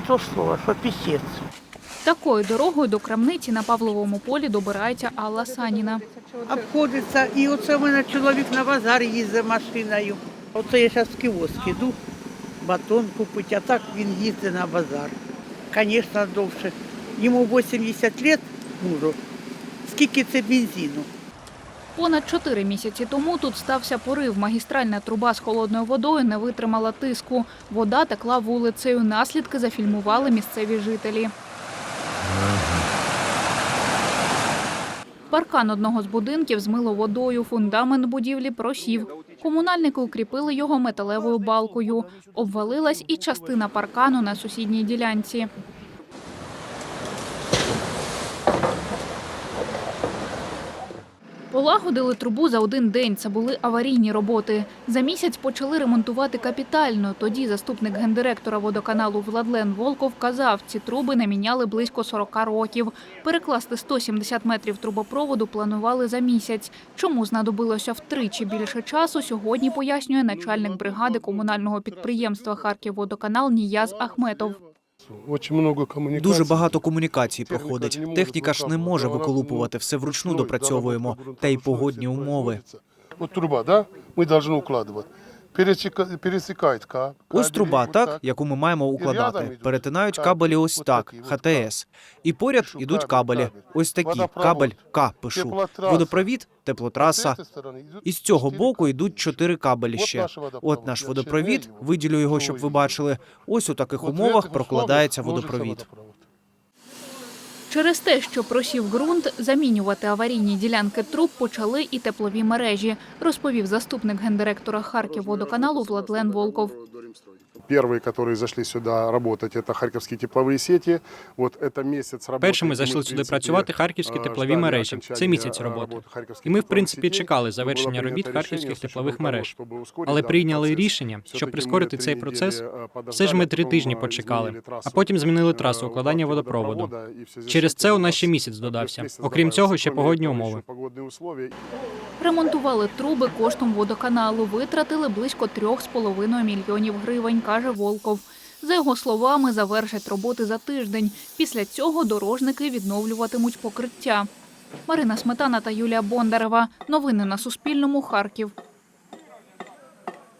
то слово, що пісець. Такою дорогою до крамниці на Павловому полі добирається Алла Саніна. Обходиться. І оце в мене чоловік на базар їздить машиною. Оце я зараз в кіоск іду, батон купити, а так він їздить на базар. Звісно, довше. Йому 80 років мужу. Скільки це бензину? Понад чотири місяці тому тут стався порив. Магістральна труба з холодною водою не витримала тиску. Вода текла вулицею. Наслідки зафільмували місцеві жителі. Паркан одного з будинків змило водою. Фундамент будівлі просів. Комунальники укріпили його металевою балкою. Обвалилась і частина паркану на сусідній ділянці. Полагодили трубу за один день. Це були аварійні роботи. За місяць почали ремонтувати капітально. Тоді заступник гендиректора водоканалу Владлен Волков казав, ці труби не міняли близько 40 років. Перекласти 170 метрів трубопроводу планували за місяць. Чому знадобилося втричі більше часу? Сьогодні пояснює начальник бригади комунального підприємства Харківводоканал Ніяз Ахметов. Дуже багато комунікацій проходить. Техніка ж не може виколупувати, все вручну допрацьовуємо, та й погодні умови. От труба, да? Ми повинні укладувати. Пересіка- Пересікають. Ось труба, так, яку ми маємо укладати. Перетинають кабелі ось так, ХТС. І поряд ідуть кабелі. Ось такі, кабель К пишу. Водопровід, теплотраса. І з цього боку йдуть чотири кабелі ще. От наш водопровід, виділю його, щоб ви бачили. Ось у таких умовах прокладається водопровід. Через те, що просів ґрунт, замінювати аварійні ділянки труб почали і теплові мережі, розповів заступник гендиректора Харківводоканалу Владлен Волков. Первые, которые зашли сюда работать, это харьковские тепловые сети. Вот это месяц работы. Першими и зайшли мы, в сюди принципе, працювати харківські э, теплові ждали мережі. окончания, Це місяць э, роботи. работы харьковских І ми, в тепловых принципі, сетей. чекали Було завершення прийнято робіт рішення харківських стосовно теплових того, мереж. щоб ускорити Але даний прийняли процес. рішення, щоб Все-таки прискорити ми цей три процес. неділі, е, подождали, Все ж ми три потім, тижні е, почекали, змінили трасу, а потім змінили е, трасу укладання укладки водопроводу. водопроводу, і в зв'язку Через з це у цим нас ще нас місяць додався. місяць Окрім цього, ще додався. погодні Кроме того, умови. ще погодні условия. Ремонтували труби коштом водоканалу, витратили близько 3,5 мільйонів гривень, каже Волков. За його словами, завершать роботи за тиждень. Після цього дорожники відновлюватимуть покриття. Марина Сметана та Юлія Бондарева. Новини на Суспільному. Харків.